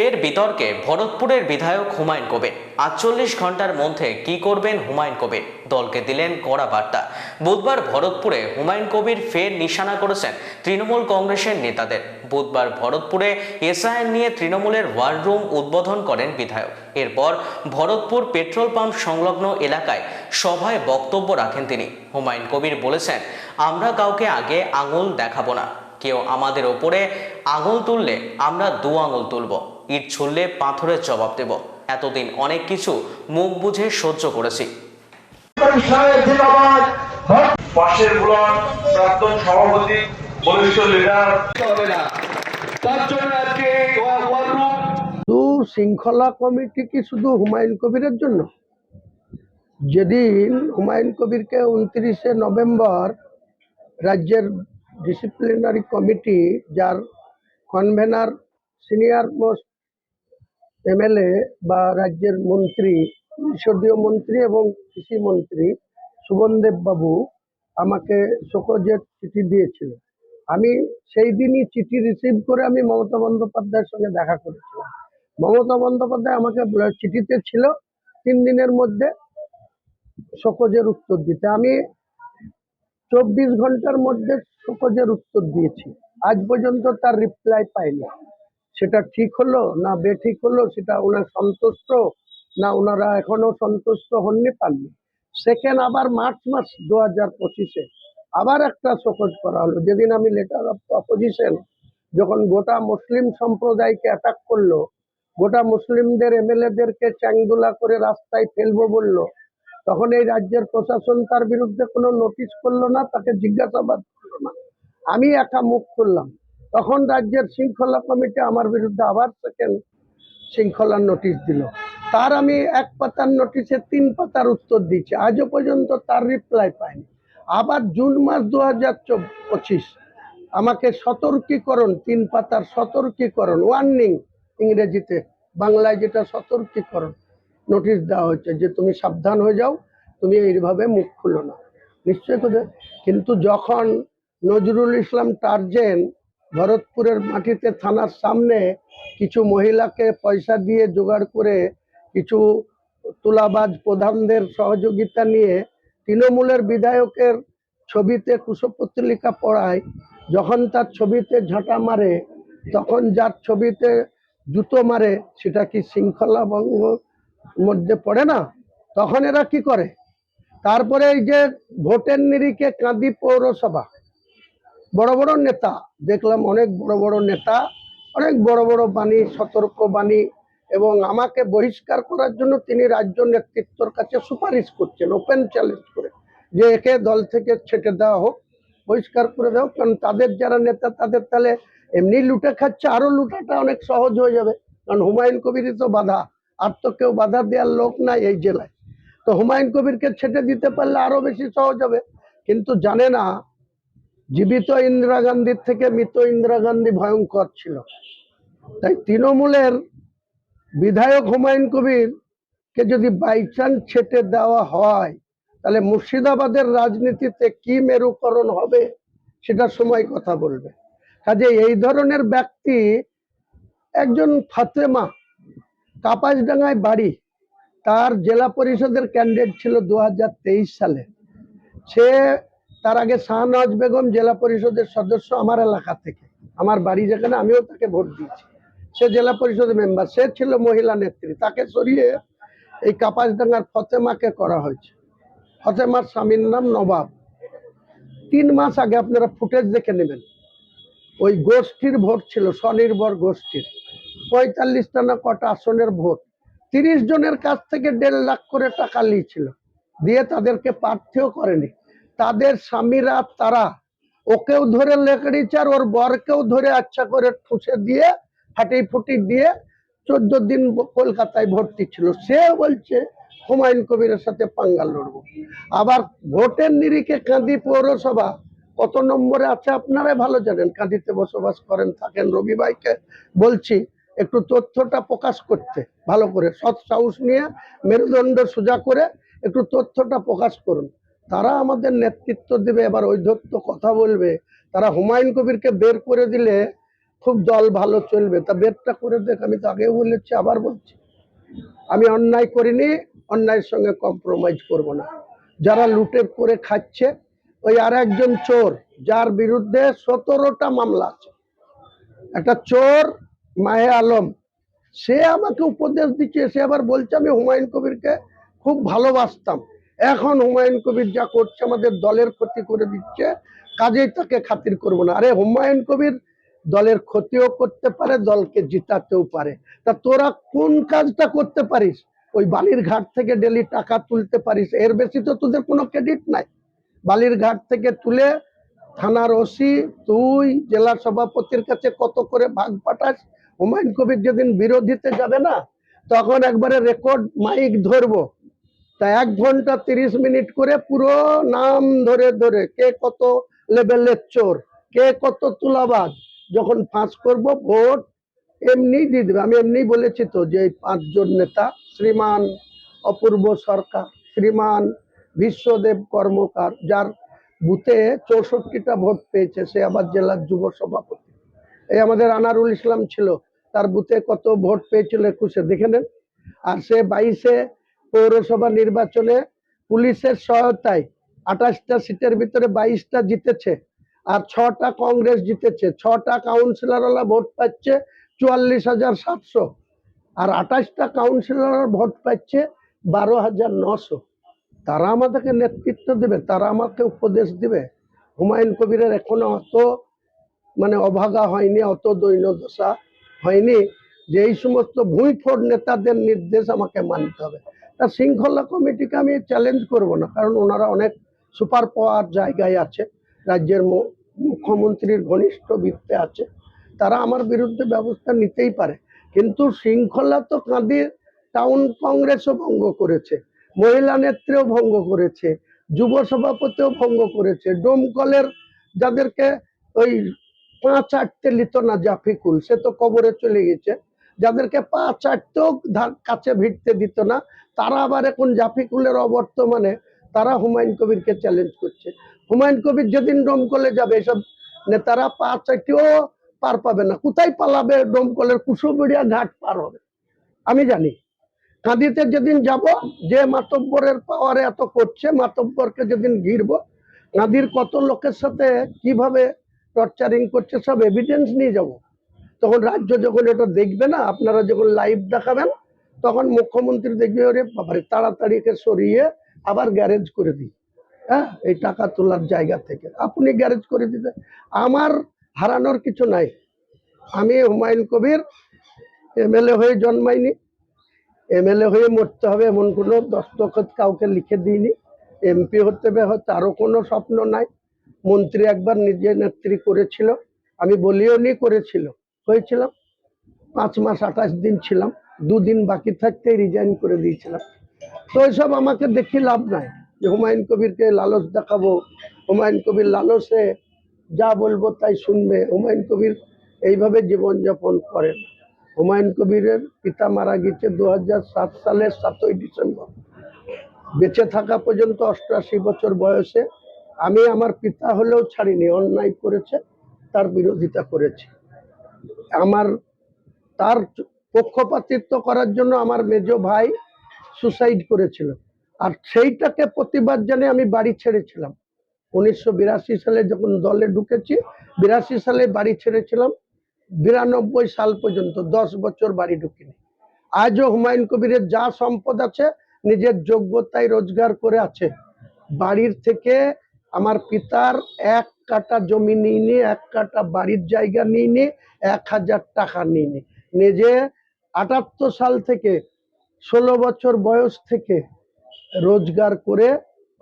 ফের বিতর্কে ভরতপুরের বিধায়ক হুমায়ুন কবির। আটচল্লিশ ঘণ্টার মধ্যে কি করবেন হুমায়ুন কবির? দলকে দিলেন কড়া বার্তা। বুধবার ভরতপুরে হুমায়ুন কবির ফের নিশানা করেছেন তৃণমূল কংগ্রেসের নেতাদের। বুধবার ভরতপুরে এসআইএন নিয়ে তৃণমূলের ওয়ার রুম উদ্বোধন করেন বিধায়ক। এরপর ভরতপুর পেট্রোল পাম্প সংলগ্ন এলাকায় সভায় বক্তব্য রাখেন তিনি। হুমায়ুন কবির বলেছেন, আমরা কাউকে আগে আঙুল দেখাবো না। কেউ আমাদের ওপরে আঙুল তুললে আমরা দু আঙুল তুলব। ইট ছুড়লে পাথরের জবাব দেব। এতদিন অনেক কিছু মুখ বুঝে সহ্য করেছি। সাহেব পাশের ব্লক প্রাক্তন সভাপতি বরিষ্ঠ লিডার। তার জন্য আজকে ওয়ার রুম শুধু শৃঙ্খলা কমিটি কি শুধু হুমায়ুন কবিরের জন্য? যেদিন হুমায়ুন কবিরকে উনত্রিশে নভেম্বর রাজ্যের ডিসিপ্লিনারি কমিটি যার কনভেনার সিনিয়র মোস্ট এমএলএ বা রাজ্যের মন্ত্রী পরিষদীয় মন্ত্রী এবং কৃষি মন্ত্রী সুবনদেব বাবু আমাকে শোকজের চিঠি দিয়েছিল। আমি সেই দিনই চিঠি রিসিভ করে আমি মমতা বন্দ্যোপাধ্যায়ের সঙ্গে দেখা করেছিলাম। মমতা বন্দ্যোপাধ্যায় আমাকে চিঠিতে ছিল তিন দিনের মধ্যে শোকজের উত্তর দিতে। আমি চব্বিশ ঘণ্টার মধ্যে শোকজের উত্তর দিয়েছি। আজ পর্যন্ত তার রিপ্লাই পাইনি। সেটা ঠিক হলো না বেঠিক হলো সেটা ওনার সন্তুষ্ট না ওনারা এখনও সন্তুষ্ট হননি, পাননি। সেকেন্ড আবার মার্চ মাস দু হাজার পঁচিশে আবার একটা শোকজ করা হলো। যেদিন আমি লেটার অফ অপোজিশন যখন গোটা মুসলিম সম্প্রদায়কে অ্যাটাক করল, গোটা মুসলিমদের এমএলএদেরকে চ্যাংদোলা করে রাস্তায় ফেলব বলল, তখন এই রাজ্যের প্রশাসন তার বিরুদ্ধে কোনো নোটিশ করল না, তাকে জিজ্ঞাসাবাদ করল না। আমি একা মুখ খুললাম। তখন রাজ্যের শৃঙ্খলা কমিটি আমার বিরুদ্ধে আবার সেকেন্ড শৃঙ্খলার নোটিশ দিল। তার আমি এক পাতার নোটিশে তিন পাতার উত্তর দিচ্ছি আজও পর্যন্ত তার রিপ্লাই পাইনি। আবার জুন মাস দু হাজার পঁচিশ আমাকে সতর্কীকরণ, তিন পাতার সতর্কীকরণ ওয়ার্নিং ইংরেজিতে, বাংলায় যেটা সতর্কীকরণ নোটিশ দেওয়া হয়েছে যে তুমি সাবধান হয়ে যাও, তুমি এইভাবে মুখ খুলো না। নিশ্চয় করে কিন্তু যখন নজরুল ইসলাম টার্জেন ভরতপুরের মাটিতে থানার সামনে কিছু মহিলাকে পয়সা দিয়ে জোগাড় করে কিছু তুলাবাজ প্রধানদের সহযোগিতা নিয়ে তৃণমূলের বিধায়কের ছবিতে কুশপত্রিকা পড়ায়, যখন তার ছবিতে ঝাঁটা মারে, তখন যার ছবিতে জুতো মারে, সেটা কি শৃঙ্খলা ভঙ্গ মধ্যে পড়ে না? তখন এরা কি করে? তারপরে এই যে ভোটের নিরিখে কাঁদি পৌরসভা বড় বড় নেতা, দেখলাম অনেক বড় বড় নেতা, অনেক বড় বড় বাণী, সতর্ক বাণী এবং আমাকে বহিষ্কার করার জন্য তিনি রাজ্য নেতৃত্বর কাছে সুপারিশ করছেন ওপেন চ্যালেঞ্জ করে, যে একে দল থেকে ছেটে দেওয়া হোক, বহিষ্কার করে দেওয়া কারণ তাদের যারা নেতা, তাদের তাহলে এমনি লুটে খাচ্ছে, আরও লুটাটা অনেক সহজ হয়ে যাবে, কারণ হুমায়ুন কবিরই তো বাধা, আর তো কেউ বাধা দেওয়ার লোক নাই এই জেলায়। তো হুমায়ুন কবিরকে ছেটে দিতে পারলে আরও বেশি সহজ হবে, কিন্তু জানে না জীবিত ইন্দিরা গান্ধীর থেকে মৃত ইন্দিরা গান্ধী ভয়ঙ্কর ছিল। তাই তৃণমূলের বিধায়ক হুমায়ুন কবির কে যদি বাইচান্স ছেটে দেওয়া হয়, তাহলে মুর্শিদাবাদের রাজনীতিতে কি মেরুকরণ হবে সেটা সময় কথা বলবে। কাজে এই ধরনের ব্যক্তি একজন ফাতেমা, কাপাসডাঙ্গায় বাড়ি, তার জেলা পরিষদের ক্যান্ডিডেট ছিল দু হাজার তেইশ সালে। সে তার আগে শাহনওয়াজ বেগম জেলা পরিষদের সদস্য আমার এলাকা থেকে। আমার বাড়ি যেখানে আমিও তাকে ভোট দিয়েছি। সে জেলা পরিষদের মেম্বার, সে ছিল মহিলা নেত্রী। তাকে সরিয়ে এই কাপাসডাঙ্গার ফতেমাকে করা হয়েছে। ফতেমার স্বামীর নাম নবাব। তিন মাস আগে আপনারা ফুটেজ দেখে নেবেন। ওই গোষ্ঠীর ভোট ছিল, স্বনির্ভর গোষ্ঠীর। পঁয়তাল্লিশটা না কটা আসনের ভোট। তিরিশ জনের কাছ থেকে দেড় লাখ করে টাকা নিয়েছিল। দিয়ে তাদেরকে প্রার্থীও করেনি। তাদের স্বামীরা তারা ওকেও ধরে লেকড়িছে আর ওর বরকেও ধরে আচ্ছা করে ঠুসে দিয়ে ফাটি ফুটি দিয়ে চোদ্দ দিন কলকাতায় ভর্তি ছিল। সে বলছে, হুমায়ুন কবিরের সাথে পাঙ্গাল লড়বো। আবার ভোটের নিরিখে কাঁদি পৌরসভা, কত নম্বরে আছে আপনারাই ভালো জানেন, কাঁদিতে বসবাস করেন, থাকেন রবি ভাইকে। বলছি, একটু তথ্যটা প্রকাশ করতে, ভালো করে, সৎ সাহস নিয়ে, মেরুদণ্ড সোজা করে, একটু তথ্যটা প্রকাশ করুন। তারা আমাদের নেতৃত্ব দেবে, এবার ঐধত্য কথা বলবে। তারা হুমায়ুন কবিরকে বের করে দিলে খুব দল ভালো চলবে। তা বেরটা করে দেখ, আমি তো আগেও বলেছি, আবার বলছি। আমি অন্যায় করিনি, অন্যায়ের সঙ্গে কম্প্রোমাইজ করব না। যারা লুটে করে খাচ্ছে, ওই আর একজন চোর, যার বিরুদ্ধে সতেরোটা মামলা আছে। একটা চোর, মাহে আলম, সে আমাকে উপদেশ দিচ্ছে, সে আবার বলছে, আমি হুমায়ুন কবিরকে খুব ভালোবাসতাম। এখন হুমায়ুন কবির যা করছে আমাদের দলের ক্ষতি করে দিচ্ছে, কাজেই তাকে খাতির করব না। আরে হুমায়ুন কবির দলের ক্ষতিও করতে পারে, দলকে জিতাতেও পারে। তা তোরা কোন কাজটা করতে পারিস? ওই বালির ঘাট থেকে ডেলি টাকা তুলতে পারিস, এর বেশি তো তোদের কোনো ক্রেডিট নাই। বালির ঘাট থেকে তুলে থানার ওসি, তুই জেলা সভাপতির কাছে কত করে ভাগ পাঠাস? হুমায়ুন কবির যেদিন বিরোধীতে যাবে না, তখন একবারে রেকর্ড মাইক ধরবো। তা এক ঘণ্টা তিরিশ মিনিট করে পুরো নাম ধরে ধরে কে কত লেভেলের চোর কে কত তুলাবাজ, যখন ফাঁস করব ভোট এমনি দিয়ে দেবে। আমি এমনি বলেছি তো যে এই পাঁচজন নেতা, শ্রীমান অপূর্ব সরকার, শ্রীমান বিশ্বদেব কর্মকার, যার বুথে চৌষট্টিটা ভোট পেয়েছে, সে আবার জেলার যুব সভাপতি। এই আমাদের আনারুল ইসলাম ছিল, তার বুথে কত ভোট পেয়েছিল একুশে, দেখে নেন। আর সে বাইশে পৌরসভা নির্বাচনে পুলিশের সহায়তায় আঠাশটা সিটের ভিতরে বাইশটা জিতেছে আর ছটা কংগ্রেস জিতেছে। ছটা কাউন্সিলরওয়ালা ভোট পাচ্ছে চুয়াল্লিশ হাজার সাতশো। আর আঠাশটা কাউন্সিলর ভোট পাচ্ছে বারো হাজার নশো। তারা আমাদেরকে নেতৃত্ব দেবে, তারা আমাকে উপদেশ দিবে। হুমায়ুন কবিরের এখনও অত মানে অভাগা হয়নি, অত দৈন্যদশা হয়নি যে এই সমস্ত ভুঁইফোড় নেতাদের নির্দেশ আমাকে মানতে হবে। শৃঙ্খলা কমিটিকে আমি চ্যালেঞ্জ করব না, কারণ ওনারা অনেক সুপার পাওয়ার জায়গায় আছে, রাজ্যের মুখ্যমন্ত্রীর ঘনিষ্ঠ বৃত্তে আছে, তারা আমার বিরুদ্ধে ব্যবস্থা নিতেই পারে, কিন্তু শৃঙ্খলা তো কাঁদির টাউন কংগ্রেসও ভঙ্গ করেছে, মহিলা নেত্রীও ভঙ্গ করেছে, যুব সভাপতিও ভঙ্গ করেছে ডোমকলের যাদেরকে ওই পাঁচ আটতে লিত না জাফিকুল, সে তো কবরে চলে গেছে, যাদেরকে পাঁচ আটতেও কাছে ভিড়তে দিত না তারা আবার এখন জাফিকুলের অবর্তমানে তারা হুমায়ুন কবিরকে চ্যালেঞ্জ করছে। হুমায়ুন কবির যেদিন ডোমকলে যাবে, এসব নেতারা পাঁচ আটটিও পার পাবে না। কোথায় পালাবে ডোমকলের কুসুবিড়িয়া ঘাট পার হবে? আমি জানি। কাঁদিতে যেদিন যাব, যে মাতব্বরের পাওয়ারে এত করছে, মাতব্বরকে যেদিন ঘিরবো, কাঁদির কত লোকের সাথে কীভাবে টর্চারিং করছে, সব এভিডেন্স নিয়ে যাব। তখন রাজ্য যখন এটা দেখবে না, আপনারা যখন লাইভ দেখাবেন তখন মুখ্যমন্ত্রী দেখবে, ওরে বাবারে, তাড়াতাড়ি একে সরিয়ে আবার গ্যারেজ করে দিই। হ্যাঁ এই টাকা তোলার জায়গা থেকে। আপনি গ্যারেজ করে দিতে। আমার হারানোর কিছু নাই। আমি হুমায়ুন কবির এমএলএ হয়ে জন্মাইনি। এমএলএ হয়ে মরতে হবে এমন কোনো দস্তখত কাউকে লিখে দিইনি। এমপি হতে হবে, হয়তো আরও কোনো স্বপ্ন নাই। মন্ত্রী একবার নিজে নেত্রী করেছিল। আমি বলিও নি করেছিল। হয়েছিলাম পাঁচ মাস আঠাশ দিন ছিলাম। দুদিন বাকি থাকতেই রিজাইন করে দিয়েছিলাম। তো এসব আমাকে দেখি লাভ নাই যে হুমায়ুন কবিরকে লালস দেখাবো, হুমায়ুন কবির লালসে যা বলব তাই শুনবে, হুমায়ুন কবির এইভাবে জীবনযাপন করেন। হুমায়ুন কবিরের পিতা মারা গেছে দু সালের সাতই ডিসেম্বর। বেঁচে থাকা পর্যন্ত অষ্টআশি বছর বয়সে আমি আমার পিতা হলেও ছাড়িনি, অন্যায় করেছে, তার বিরোধিতা করেছি। আমার তার পক্ষপাতিত্ব করার জন্য আমার মেজ ভাই সুসাইড করেছিল। আর সেইটাকে প্রতিবাদ জানিয়ে আমি বাড়ি ছেড়েছিলাম। উনিশশো বিরাশি সালে যখন দলে ঢুকেছি, বিরাশি সালে বাড়ি ছেড়েছিলাম। বিরানব্বই সাল পর্যন্ত, দশ বছর বাড়ি ঢুকিনি। আজও হুমায়ুন কবিরের যা সম্পদ আছে, নিজের যোগ্যতায় রোজগার করে আছে। বাড়ির থেকে আমার পিতার এক কাটা জমি নিইনি এক কাটা বাড়ির জায়গা নিইনি এক হাজার টাকা নিইনি নিজে আটাত্তর সাল থেকে ষোলো বছর বয়স থেকে রোজগার করে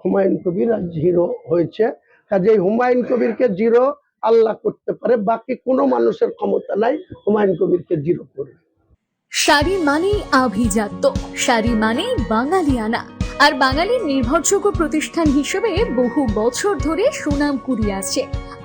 হুমায়ুন কবির আজ হিরো হয়েছে। কাজেই হুমায়ুন কবিরকে জিরো আল্লাহ করতে পারে, বাকি কোনো মানুষের ক্ষমতা নাই, হুমায়ুন কবিরকে জিরো করবে। শাড়ি মানেই আভিজাত্য, শাড়ি মানেই বাঙালিয়ানা। আর বাঙালির নির্ভরযোগ্য প্রতিষ্ঠান হিসেবে বহু বছর ধরে সুনাম কুড়িয়ে আসছে